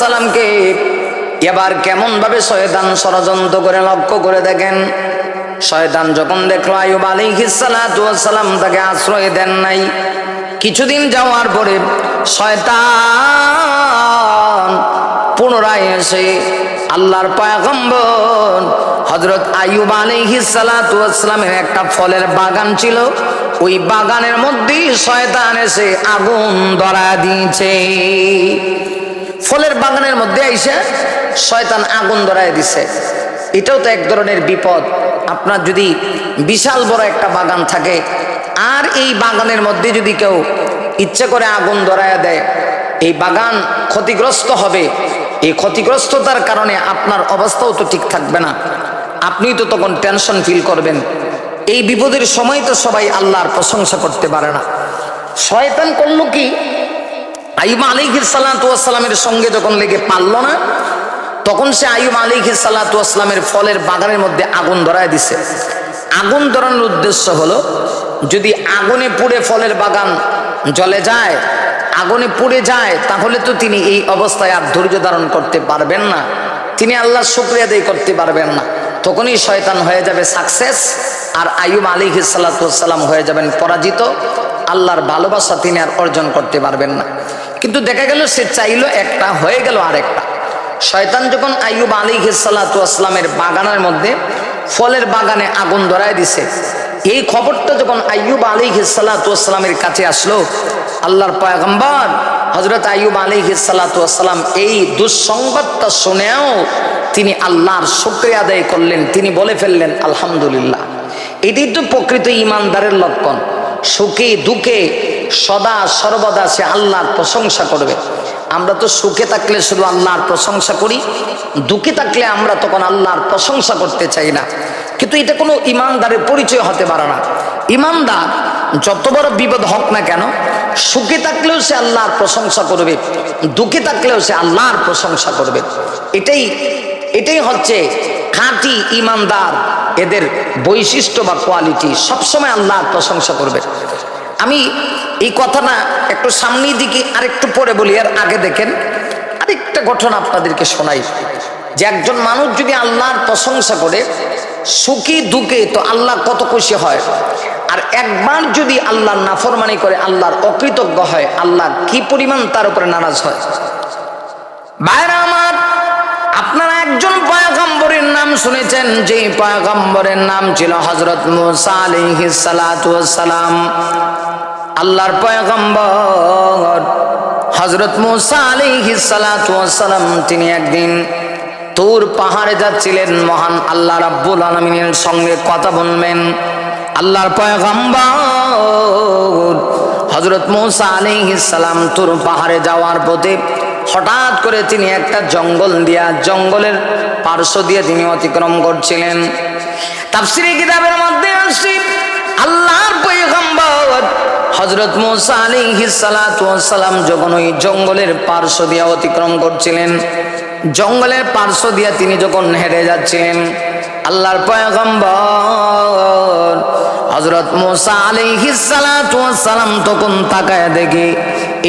সালাতামকে এবার কেমন ভাবে শয়তান ষড়যন্ত্র করে লক্ষ্য করে দেখেন? শয়তান যখন দেখল আয়ুব আলী সালাম তাকে আশ্রয় দেন নাই, কিছুদিন যাওয়ার পরে শয়তান পুনরায় এসে আল্লাহর পায়গম্বর হজরত আয়ুব আলাইহিস সালামের একটা ফলের বাগান ছিল, ওই বাগানের মধ্যেই শয়তান এসে আগুন ধরা দিয়েছে। ফলের বাগানের মধ্যে আইসে শয়তান আগুন ধরায় দিছে। এটাও তো এক ধরনের বিপদ। আপনার যদি বিশাল বড় একটা বাগান থাকে, আর এই বাগানের মধ্যে যদি কেউ ইচ্ছে করে আগুন ধরায় দেয়, এই বাগান ক্ষতিগ্রস্ত হবে। এই ক্ষতিগ্রস্ততার কারণে আপনার অবস্থাও তো ঠিক থাকবে না। আপনি তো তখন টেনশন ফিল করবেন। এই বিপদের সময় তো সবাই আল্লাহর প্রশংসা করতে পারে না। শয়তান করল কি? আইব আলিহির সাল্লাতামের সঙ্গে যখন লেগে পারল না, তখন সে আইব আলিহির সাল্লাতামের ফলের বাগানের মধ্যে আগুন ধরায় দিছে। আগুন ধরানোর উদ্দেশ্য হলো, যদি আগুনে পুড়ে ফলের বাগান জলে যায়, আগুনে পুড়ে যায়, তাহলে তো তিনি এই অবস্থায় আর ধৈর্য ধারণ করতে পারবেন না। তিনি আল্লাহর শুক্রিয়া আদায় করতে পারবেন না। তখনই শয়তান হয়ে যাবে সাকসেস, আর আয়ুব আলী সাল্লাতাম হয়ে যাবেন পরাজিত। আল্লাহর ভালোবাসা তিনি আর অর্জন করতে পারবেন না। কিন্তু দেখা গেল সে চাইলো একটা, হয়ে গেল আরেকটা। শয়তান যখন আয়ুব আলী সাল্লাতামের বাগানের মধ্যে ফলের বাগানে আগুন ধরায় দিছে, এই খবরটা যখন আয়ুব আলী সাল্লাতামের কাছে আসলো, আল্লাহর পয়গম্বর হজরত আয়ুব আলী সাল্লাতাম এই দুঃসংবাদটা শুনেও তিনি আল্লাহর শুক্রিয়া আদায় করলেন। তিনি বলে ফেললেন, আলহামদুলিল্লাহ এটি তো প্রকৃত ইমানদারের লক্ষণ। সুখে, দুঃখে সদা সর্বদা সে আল্লাহর প্রশংসা করবে। আমরা তো সুখে থাকলে শুধু আল্লাহর প্রশংসা করি, দুঃখে থাকলে আমরা তখন আল্লাহর প্রশংসা করতে চাই না। কিন্তু এটা কোনো ইমানদারের পরিচয় হতে পারে না। ইমানদার যত বড় বিপদ হোক না কেন, সুখে থাকলেও সে আল্লাহর প্রশংসা করবে, দুঃখে থাকলেও সে আল্লাহর প্রশংসা করবে। এটাই এটাই হচ্ছে খাঁটি ইমানদার, এদের বৈশিষ্ট্য বা কোয়ালিটি সবসময় আল্লাহর প্রশংসা করবে। আমি এই কথাটা একটু সামনের দিকে আরেকটু পরে বলি আর আগে দেখেন, আরেকটা ঘটনা আপনাদেরকে শোনাই। যে একজন মানুষ যদি আল্লাহর প্রশংসা করে, সুখী দুঃখে তো আল্লাহ কত খুশি হয়। আর একবার যদি আল্লাহর নাফরমানি করে, আল্লাহর অকৃতজ্ঞ হয়, আল্লাহ কি পরিমাণ তার উপরে নারাজ হয়? বাইরা আমার, আপনারা একজন পয়গম্বরের নাম শুনেছেন যে পয়গম্বরের নাম ছিল হজরত মুসা আলাইহিস সালাতু সালাম। আল্লাহর পয়গম্বর হজরত মুসা আলাইহিস তিনি একদিন তুর পাহাড়ে যাচ্ছিলেন। মহান আল্লাহ রাব্বুল আলামিনের সঙ্গে কথা বলবেন আল্লাহর পয়গম্বর হজরত মুসা আলাইহিস সালাম তুর পাহাড়ে যাওয়ার পথে হঠাৎ করে তিনি একটা জঙ্গল দিয়া, জঙ্গলের পার্শ্ব দিয়ে তিনি অতিক্রম করছিলেন। তাফসিরে কিতাবের মধ্যে আসছি, আল্লাহর পয়গম্বর হজরত মুসা আলী সালাম যখন ওই জঙ্গলের পার্শ্ব দিয়া অতিক্রম করছিলেন, জঙ্গলের পার্শ্ব দিয়া তিনি যখন হেরে যাচ্ছেন আল্লাহর পয়গম্বর হজরত মোসা আলী সালাতু সালাম তখন তাকায় দেখে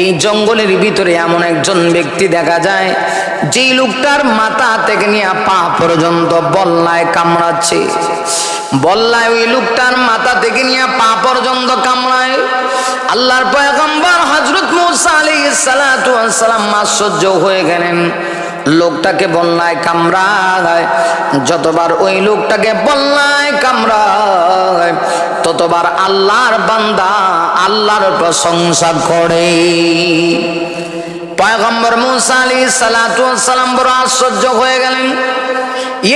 এই জঙ্গলের ভিতরে এমন একজন ব্যক্তি দেখা যায়, যেই লোকটার মাথা থেকে নিয়ে পা পর্যন্ত বল্লায় কামড়াচ্ছে। বল্লায় ওই লোকটার মাথা থেকে নিয়ে পা পর্যন্ত কামড়ায়। আল্লাহর পয়গম্বর হজরত মুসা আলাইহিস সালাতু সালাম আশ্চর্য হয়ে গেলেন। লোকটাকে বন্যায় কামড়ায়, যতবার ওই লোকটাকে বন্যায় কামড়ায়, ততবার আল্লাহর বান্দা আল্লাহর প্রশংসা করে। পয়গম্বর মুসা আলী সালাম বড় আশ্চর্য হয়ে গেলেন।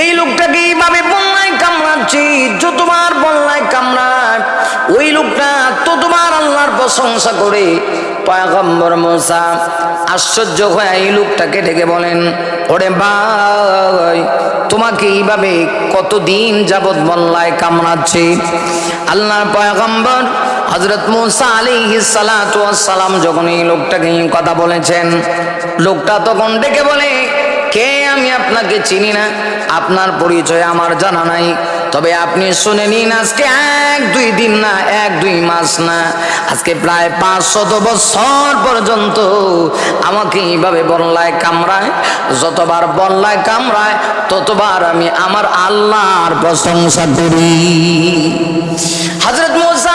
এই লোকটাকে এইভাবে বন্যায় কামড়াচ্ছি? যতবার বন্যায় কামড়ায়, ওই লোকটা ততবার আল্লাহর প্রশংসা করে। পয়গম্বর মোসা, আশ্চর্য হয়ে এই লোকটাকে ডেকে বলেন, ওরে ভাই, তোমাকে এইভাবে কতদিন যাবৎ বল্লায় কামড়াচ্ছে? আল্লাহর পয়গম্বর হজরত মুসা আলী সালাম যখন এই লোকটাকে কথা বলেছেন, লোকটা তখন ডেকে বলে, কে আমি আপনাকে চিনি না? আপনার পরিচয় আমার জানা নাই। তবে আপনি শুনে নিন আজকে এক দুই দিন না, এক দুই মাস না, আজকে প্রায় পাঁচ শত বছর পর্যন্ত আমাকে এইভাবে বল্লায় কামড়ায়, যতবার বল্লায় কামড়ায়, ততবার আমি আমার আল্লাহর প্রশংসা করি। হজরত মোসা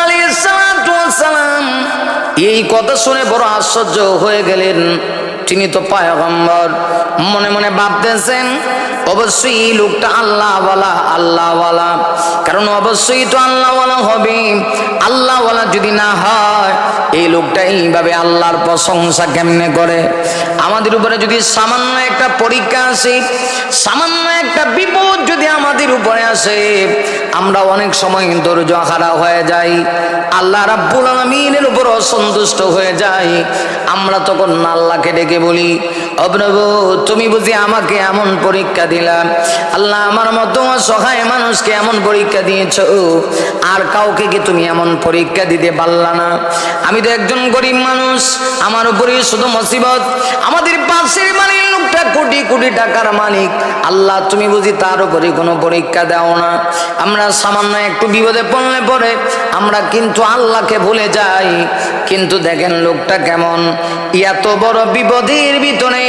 এই কথা শুনে বড় আশ্চর্য হয়ে গেলেন। তিনি তো পায়গম্বর। মনে মনে ভাবতেছেন, অবশ্যই এই লোকটা আল্লাহওয়ালা আল্লাহওয়ালা। কারণ অবশ্যই তো আল্লাহওয়ালা হবে। আল্লাহওয়ালা যদি না হয়, এই লোকটা এইভাবে আল্লাহর প্রশংসা কেমনে করে? আমাদের উপরে যদি সামান্য একটা পরীক্ষা আসে, সামান্য একটা বিপদ যদি আমাদের উপরে আসে আমরা অনেক সময় ধৈর্য হারা হয়ে যাই। আল্লাহ রাব্বুল আলমিনের উপর অসন্তুষ্ট হয়ে যাই। আমরা তখন আল্লাহকে ডেকে বলি অপ্রভু তুমি বুঝি আমাকে এমন পরীক্ষা দিলাম আল্লাহ আমার মতো অসহায় মানুষকে এমন পরীক্ষা দিয়েছ। আর কাউকে কি তুমি এমন পরীক্ষা দিতে পারলা না? আমি তো একজন গরিব মানুষ, আমার উপরে শুধু মুসিবত। আমাদের পাশের বাড়ির লোকটা কোটি কোটি টাকার মালিক। আল্লাহ, তুমি বুঝি তার উপরে কোনো পরীক্ষা দাও না? আমরা সামান্য একটু বিপদে পড়লে পরে আমরা কিন্তু আল্লাহকে ভুলে যাই। কিন্তু দেখেন লোকটা কেমন? এত বড় বিপদের ভিতরে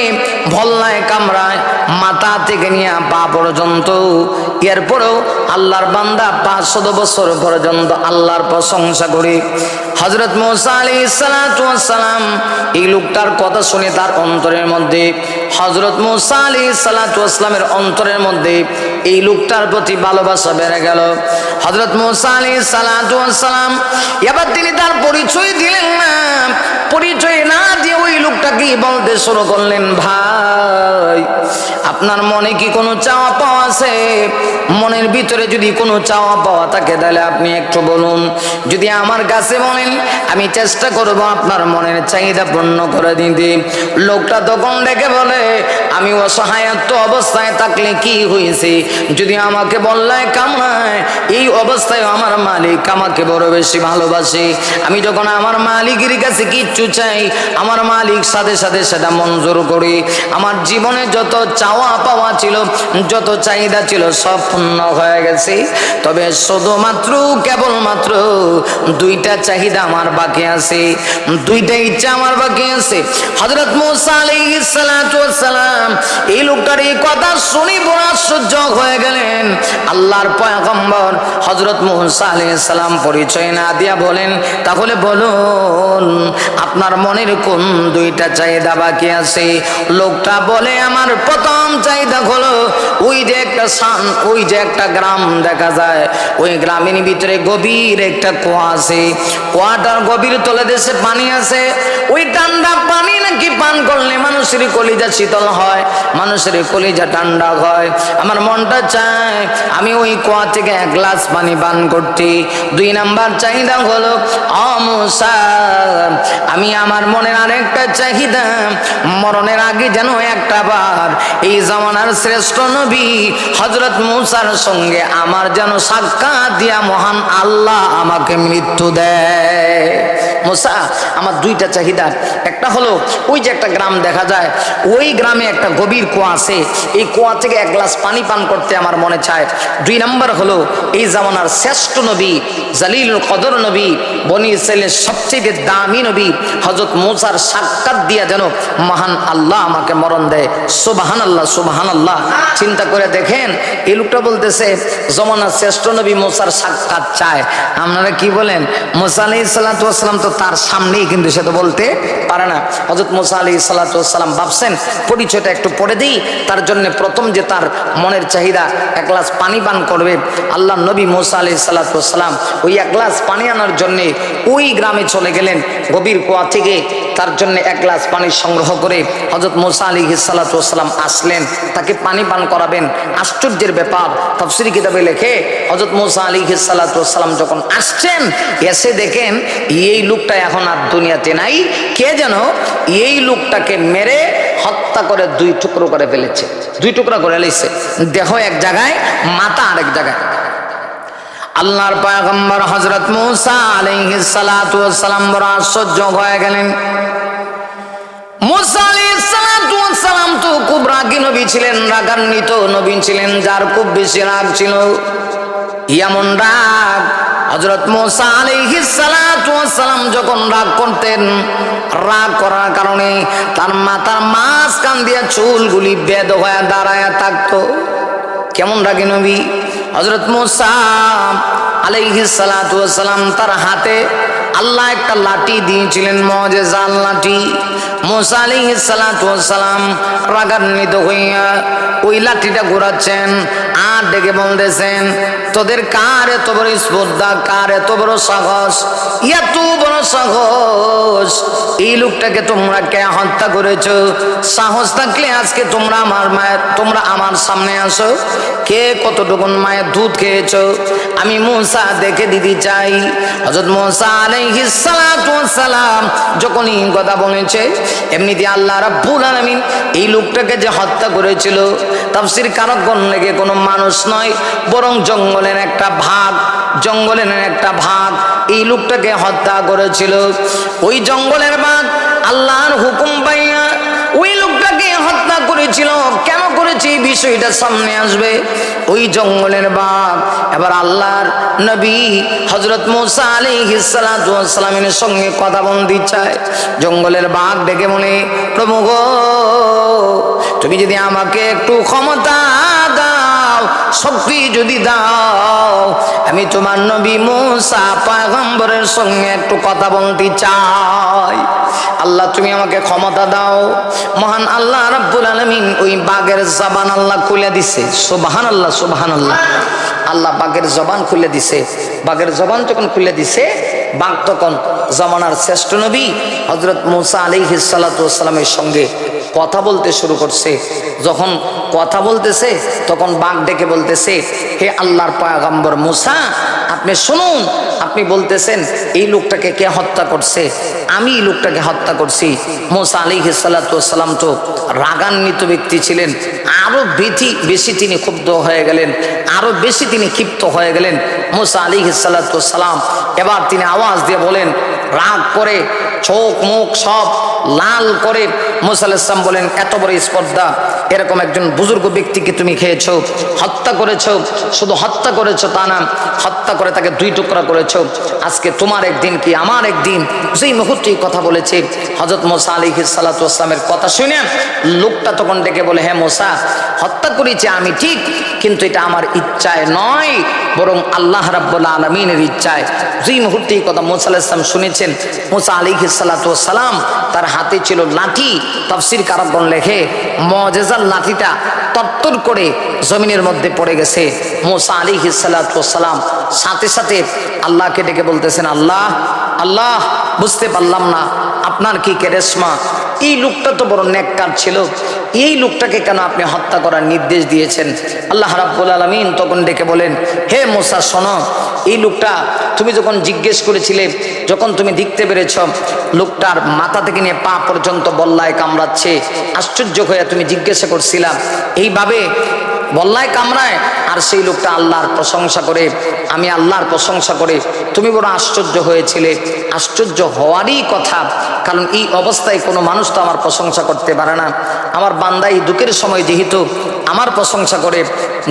ভল্লায় কামড়ায় মাথা থেকে নিয়ে পা পর্যন্ত। এরপরেও আল্লাহর বান্দা পাঁচশত বছর পর্যন্ত আল্লাহর প্রশংসা করে। হজরত মৌসা আলী সালাম এই লোকটার কথা শুনে তার অন্তরের মধ্যে হজরত মুসা আলী সালাতামের অন্তরের মধ্যে এই লোকটার প্রতি ভালোবাসা বেড়ে গেল। হজরত মুসা আলী সালাতাম এবার তিনি তার পরিচয় দিলেন না? পরিচয় না দিয়ে লোকটাকে বলতে শুরু করলেন, ভাই, আপনার মনে কি কোনো চাওয়া পাওয়া আছে? মনের ভিতরে যদি কোনো চাওয়া পাওয়া থাকে তাহলে আপনি একটু বলুন। যদি আমার কাছে বলেন, আমি চেষ্টা করব আপনার মনের চাহিদা পূর্ণ করে দিতে। লোকটা তখন ডেকে বলে, আমি অসহায়ত্ব অবস্থায় থাকলে কি হয়েছে? যদি আমাকে বললায় কামনায় এই অবস্থায় আমার মালিক আমাকে বড় বেশি ভালোবাসে। আমি যখন আমার মালিকের কাছে কিচ্ছু চাই, আমার মালিক সাথে সাথে সেটা মঞ্জুর করি। আমার জীবনে যত চাওয়া পাওয়া ছিল, যত চাহিদা ছিল, সব পূর্ণ হয়ে গেছে। তবে শুধুমাত্র, কেবলমাত্র দুইটা চাহিদা আমার বাকি আছে। দুইটা ইচ্ছা আমার বাকি আছে। হজরত মুসা এই লোকটার এই কথা শুনি বড় আশ্চর্য হয়ে গেলেন। আল্লাহর পয়গম্বর হজরত আলাইহিস সালাম পরিচয় না দিয়া বলেন, তাহলে বলুন, আপনার মনের কোন দুইটা চাহিদা বাকি আছে। লোকটা বলে, আমার প্রথম চাহিদা হলো ওই যে একটা সান ওই যে একটা গ্রাম দেখা যায়। ওই গ্রামের ভিতরে গভীর একটা কুয়া আছে। কুয়াটার গভীর তলে দেশে পানি আছে। ওই ঠান্ডা পানি নাকি পান করলে মানুষের কলিজা শীতল হয়, মানুষের কলিজা ঠান্ডা হয়। আমার মনটা চায়, আমি ওই কুয়া থেকে এক গ্লাস পানি পান করতে। দুই নাম্বার চাহিদা হলো অমুসা আমি আমার মনের আরেকটা চাহিদা, মরণের আগে যেন একটা বার এই জামানার শ্রেষ্ঠ নবী হজরত মুসার সঙ্গে আমার যেন সাক্ষাৎ দিয়া মহান আল্লাহ আমাকে মৃত্যু দেয়। মুসা, আমার দুইটা চাহিদা। একটা হলো, ওই যে একটা গ্রাম দেখা যায়, ওই গ্রামে একটা গভীর কুয়া আছে। এই কুয়া থেকে এক গ্লাস পানি পান করতে আমার মনে চায়। দুই নাম্বার হলো, এই জামানার শ্রেষ্ঠ নবী জালিল কদর নবী, বনি ইসরায়েলের সবচেয়ে দামি নবী হজরত মুসার সাক্ষাৎ দিয়া যেন মহান আল্লাহ আমাকে মরণ দেয়। সুবাহান আল্লাহ সুবাহান আল্লাহ চিন্তা করে দেখেন, এই লোকটা বলতেছে জমানার শ্রেষ্ঠ নবী মোসার সাক্ষাৎ চায়। আপনারা কি বলেন? মোসা আলি সাল্লাতাম তো তার সামনেই কিন্তু সে তো বলতে পারে না। হজরত মোসা আলি সাল্লাতাম ভাবছেন, পরিচয়টা একটু পড়ে দিই। তার জন্য প্রথম যে তার মনের চাহিদা, এক গ্লাস পানি পান করবে। আল্লাহ নবী মোসা আলি সাল্লাতাম ওই এক গ্লাস পানি আনার জন্যে ওই গ্রামে চলে গেলেন গভীর কুয়া থেকে। তার জন্য এক গ্লাস পানি সংগ্রহ করে হজরত মোসা আলী সাল্লাতাম আসলেন, তাকে পানি পান করাবেন। আশ্চর্যের ব্যাপার, তফসিরি কিতাবে লেখে হজরত মোসা আলী সাল্লাতাম যখন আসছেন, এসে দেখেন, এই লোকটা এখন আর দুনিয়াতে নাই, কে যেন এই লোকটাকে মেরে হত্যা করে দুই টুকরো করে ফেলেছে। দুই টুকরা করে ফেলেছে। দেহ এক জায়গায়, মাথা আরেক জায়গায়। আল্লাহর পয়গম্বর হজরত মুসা ওয়াস সালাম বড় আশ্চর্য হয়ে গেলেন। সালাম তো খুব রাগী নবী ছিলেন, রাগান্বিত নবী ছিলেন, যার খুব বেশি রাগ ছিল। রাগ হজরত মোসা যখন রাগ করতেন, রাগ করার কারণে তার মাথার মাঝখান দিয়ে চুলগুলি বেদ হয়ে দাঁড়ায় থাকতো। কেমন রাগে নবী? হজরত মুসা আলাইহিস সালাতু সালাম তার হাতে আল্লাহ একটা লাঠি দিয়েছিলেন মজেজাল লাঠি। মোসা সালাতু সালাম রাগান্বিত ঘোরাচ্ছেন আর ডেকে বলতেছেন, তোদের কার এত বড় কার এত বড় সাহস? এত বড় সাহস? এই লোকটাকে তোমরা কে হত্যা করেছ? সাহস থাকলে আজকে তোমরা আমার মায়ের, তোমরা আমার সামনে আসো। কে কতটুকুন মায়ের দুধ খেয়েছো? আমি মোসা দেখে দিতে চাই। হজরত মোসা আলাইহিস সালাম যখন এই কথা বলেছে এমনিতে আল্লাহ রাব্বুল আলামিন এই লোকটাকে যে হত্যা করেছিল, তাফসির কারকগণ লেগে কোনো মানুষ নয়, বরং জঙ্গলের একটা ভাগ, জঙ্গলের একটা ভাগ এই লোকটাকে হত্যা করেছিল। ওই জঙ্গলের ভাগ আল্লাহর হুকুম হত্যা করেছিল কেন করেছে? বিষয়টা সামনে আসবে। ওই জঙ্গলের বাপ এবার আল্লাহর নবী হজরত মোসা আলী হিসালামের সঙ্গে কথা বন্দি চায়। জঙ্গলের বাঘ ডেকে মনে প্রমুখ তুমি যদি আমাকে একটু ক্ষমতা দাও শক্তি যদি দাও। আমি তোমার নবী মোসা পাগম্বরের সঙ্গে একটু কথা বলতে চাই। আল্লাহ, তুমি আমাকে ক্ষমতা দাও। মহান আল্লাহ রাব্বুল আলামিন ওই বাঘের জবান আল্লাহ খুলে দিছে। সুবহান আল্লাহ সুবহান আল্লাহ আল্লাহ বাঘের জবান খুলে দিছে। বাঘের জবান যখন খুলে দিছে, বাঘ তখন জমানার শ্রেষ্ঠ নবী হজরত মুসা আলী হিসালাতামের সঙ্গে কথা বলতে শুরু করছে। যখন কথা বলতেছে, তখন বাঘ ডেকে বলতেছে, হে আল্লাহর পয়াগম্বর মুসা, আপনি শুনুন, আপনি বলতেছেন, এই লোকটাকে কে হত্যা করছে? আমি এই লোকটাকে হত্যা করছি। মোসা আলী হিসালাতাম তো রাগান্বিত ব্যক্তি ছিলেন। আরও বেশি বেশি তিনি ক্ষুব্ধ হয়ে গেলেন। আরও বেশি তিনি ক্ষিপ্ত হয়ে গেলেন। মোসা আলী হিসালাতাম এবার তিনি আওয়াজ দিয়ে বলেন রাগ করে, চোখ, মুখ সব লাল করে মোসা ইসলাম বলেন, এত বড় স্পর্ধা। এরকম একজন বুজুর্গ ব্যক্তিকে তুমি খেয়েছো, হত্যা করেছ। শুধু হত্যা করেছ তা না, হত্যা করে তাকে দুই টুকরা করেছ। আজকে তোমার একদিন কি আমার একদিন? যেই মুহূর্তে কথা বলেছে হজরত মোসা আলী সালাতামের কথা শুনে লোকটা তখন ডেকে বলে হ্যাঁ মোসা, হত্যা করেছি আমি ঠিক, কিন্তু এটা আমার ইচ্ছায় নয়, বরং আল্লাহ রাব্বুল্লা আলমিনের ইচ্ছায়। যেই মুহূর্তে এই কথা মোসা ইসলাম শুনেছেন মোসা আলী সালাতাম তার হাতে ছিল লাঠি। তফসির কারকগণ লেখে মজেজার লাঠিটা তত্তর করে জমিনের মধ্যে পড়ে গেছে। মোসা আলী সালাতাম সাথে সাথে আল্লাহকে ডেকে বলতেছেন, আল্লাহ আল্লাহ, বুঝতে পারলাম না, আপনার কি কেরেশমা এই লোকটা তো বড় নেককার ছিল। এই লোকটাকে কেন আপনি হত্যা করার নির্দেশ দিয়েছেন? আল্লাহ রাব্বুল আলমিন তখন ডেকে বলেন, হে মোসা, শোনো, এই লোকটা, তুমি যখন জিজ্ঞেস করেছিলে, যখন তুমি দেখতে পেরেছ, লোকটার মাথা থেকে নিয়ে পা পর্যন্ত বল্লায় কামড়াচ্ছে। আশ্চর্য হয়ে তুমি জিজ্ঞাসা করছিলাম, এইভাবে বল্লায় কামড়ায়? আর সেই লোকটা আল্লাহর প্রশংসা করে, আমি আল্লাহর প্রশংসা করে তুমি বড় আশ্চর্য হয়েছিলে। আশ্চর্য হওয়ারই কথা, কারণ এই অবস্থায় কোনো মানুষ তো আমার প্রশংসা করতে পারে না। আমার বান্দাই দুঃখের সময় যেহেতু আমার প্রশংসা করে,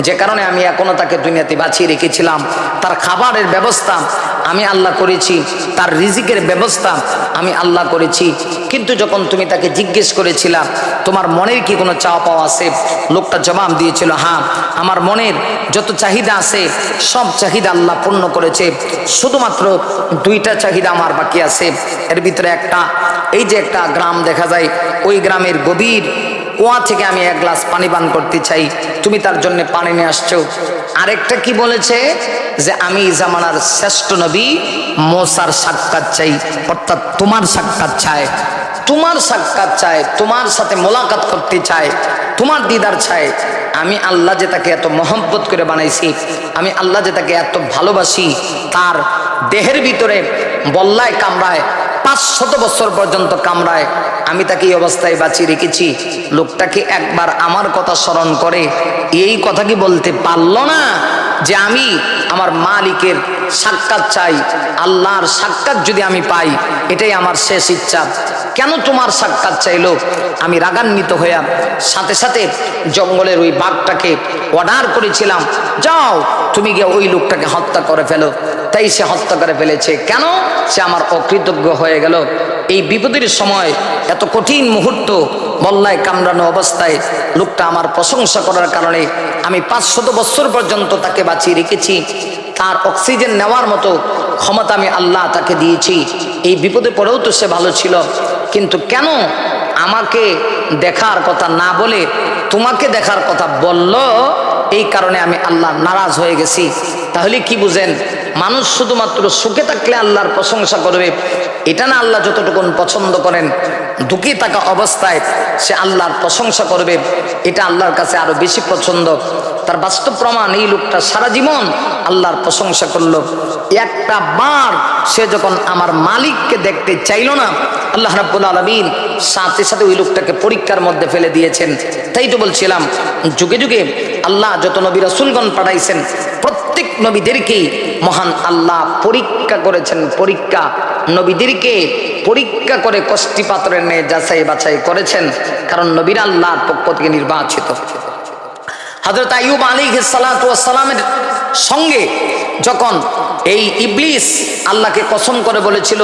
যে কারণে আমি এখনও তাকে দুনিয়াতে বাঁচিয়ে রেখেছিলাম। তার খাবারের ব্যবস্থা আমি আল্লাহ করেছি, তার রিজিকের ব্যবস্থা আমি আল্লাহ করেছি। কিন্তু যখন তুমি তাকে জিজ্ঞেস করেছিলাম তোমার মনের কি কোনো চাওয়া পাওয়া আছে? লোকটা জবাব দিয়েছিল হ্যাঁ আমার মনের যত চাহিদা আছে, সব চাহিদা আল্লাহ পূর্ণ করেছে। শুধুমাত্র দুইটা চাহিদা আমার বাকি আছে। এর ভিতরে একটা, এই যে একটা গ্রাম দেখা যায়, ওই গ্রামের গভীর কুয়া থেকে আমি এক গ্লাস পানি পান করতে চাই। তুমি তার জন্য পানি নিয়ে আসছো। আরেকটা কি বলেছে? যে আমি জামানার শ্রেষ্ঠ নবী, মোসার সাক্ষাৎ চাই। অর্থাৎ তোমার সাক্ষাৎ চাই। তোমার সাক্ষাৎ চায় তোমার সাথে মোলাকাত করতে চায় তোমার দিদার চায় আমি আল্লাহ যে তাকে এত মহব্বত করে বানাইছি, আমি আল্লাহ যে তাকে এত ভালোবাসি, তার দেহের ভিতরে বল্লায় কামড়ায় পাঁচ শত বছর পর্যন্ত কামড়ায়। আমি তাকে এই অবস্থায় বাঁচিয়ে রেখেছি। লোকটাকে একবার আমার কথা স্মরণ করে, এই কথা কি বলতে পারল না যে আমি আমার মালিকের সাক্ষাৎ চাই, আল্লাহর সাক্ষাৎ যদি আমি পাই, এটাই আমার শেষ ইচ্ছা। কেন তোমার সাক্ষাৎ চাইলো? আমি রাগান্বিত হইয়া সাথে সাথে জঙ্গলের ওই বাঘটাকে অর্ডার করেছিলাম। যাও, তুমি গিয়ে ওই লোকটাকে হত্যা করে ফেলো। তাই সে হত্যা করে ফেলেছে। কেন? সে আমার অকৃতজ্ঞ হয়ে গেল। এই বিপদের সময়, এত কঠিন মুহূর্ত বল্লায় কামড়ানো অবস্থায় লোকটা আমার প্রশংসা করার কারণে আমি পাঁচশত বছর পর্যন্ত তাকে বাঁচিয়ে রেখেছি। তার অক্সিজেন নেওয়ার মতো ক্ষমতা আমি আল্লাহ তাকে দিয়েছি। এই বিপদে পড়েও তো সে ভালো ছিল। কিন্তু কেন আমাকে দেখার কথা না বলে তোমাকে দেখার কথা বলল? এই কারণে আমি আল্লাহ নারাজ হয়ে গেছি। তাহলে কি বুঝেন? মানুষ শুধুমাত্র সুখে থাকলে আল্লাহর প্রশংসা করবে। এটা না আল্লাহ যতটুকুন পছন্দ করেন। দুঃখে থাকা অবস্থায় সে আল্লাহর প্রশংসা করবে। এটা আল্লাহর কাছে আরও বেশি পছন্দ। তার বাস্তব প্রমাণ এই লোকটা সারা জীবন আল্লাহর প্রশংসা করল। একটা বার সে যখন আমার মালিককে দেখতে চাইলো না, আল্লাহ রাব্বুল আলমিন সাথে সাথে ওই লোকটাকে পরীক্ষার মধ্যে ফেলে দিয়েছেন। তাই তো বলছিলাম, যুগে যুগে আল্লাহ যত নবী রসুলগণ পাঠাইছেন, প্রত্যেক নবীদেরকেই মহান আল্লাহ পরীক্ষা করেছেন, পরীক্ষা। নবীদেরকে পরীক্ষা করে কষ্টি পাত্রের নে যাচাই বাছাই করেছেন, কারণ নবীর আল্লাহর পক্ষ থেকে নির্বাচিত। হজরত আইয়ুব আলী সালামের সঙ্গে যখন এই ইবলিস আল্লাহকে কসম করে বলেছিল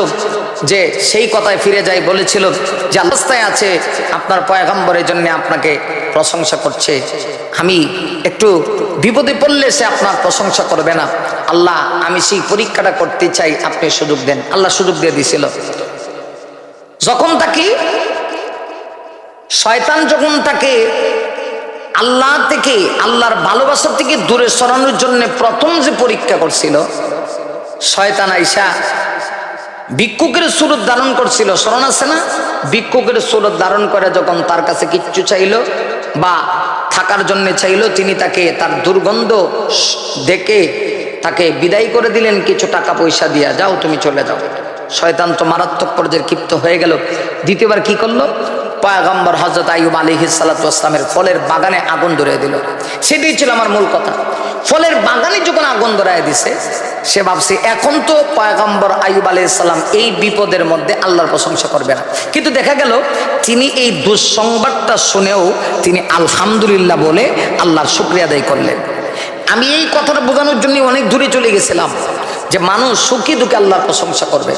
যে সেই কথায় ফিরে যাই বলেছিল যে অবস্থায় আছে, আপনার পয়গাম্বরের জন্য আপনাকে প্রশংসা করছে। আমি একটু বিপদে পড়লে সে আপনার প্রশংসা করবে না। আল্লাহ, আমি সেই পরীক্ষাটা করতে চাই, আপনি সুযোগ দেন। আল্লাহ সুযোগ দিয়ে দিছিল। যখন তাকে, শয়তান যখন তাকে আল্লাহ থেকে, আল্লাহর ভালোবাসা থেকে দূরে সরানোর জন্য প্রথম যে পরীক্ষা করছিল, শয়তান আইসা ভিক্ষুকের সুরত ধারণ করছিল। স্মরণ আছে না, ভিক্ষুকের সুরত ধারণ করে যখন তার কাছে কিচ্ছু চাইলো বা থাকার জন্য চাইলো, তিনি তাকে তার দুর্গন্ধ দেখে তাকে বিদায় করে দিলেন, কিছু টাকা পয়সা দিয়া যাও, তুমি চলে যাও। শয়তান তো মারাত্মক পর্যায়ে ক্ষিপ্ত হয়ে গেল। দ্বিতীয়বার কি করল? পয়াগম্বর হজরত আইব আলী সালাতামের ফলের বাগানে আগুন ধরিয়ে দিল। সেটাই ছিল আমার মূল কথা। ফলের বাগানে যখন আগুন ধরায় দিছে, সে ভাবছে, এখন তো পয়গম্বর আইব আলী সাল্লাম এই বিপদের মধ্যে আল্লাহর প্রশংসা করবে না। কিন্তু দেখা গেল, তিনি এই দুঃসংবাদটা শুনেও তিনি আলহামদুলিল্লাহ বলে আল্লাহর শুক্রিয়া আদায় করলেন। আমি এই কথাটা বোঝানোর জন্য অনেক দূরে চলে গেছিলাম যে মানুষ সুখী দুঃখে আল্লাহর প্রশংসা করবে।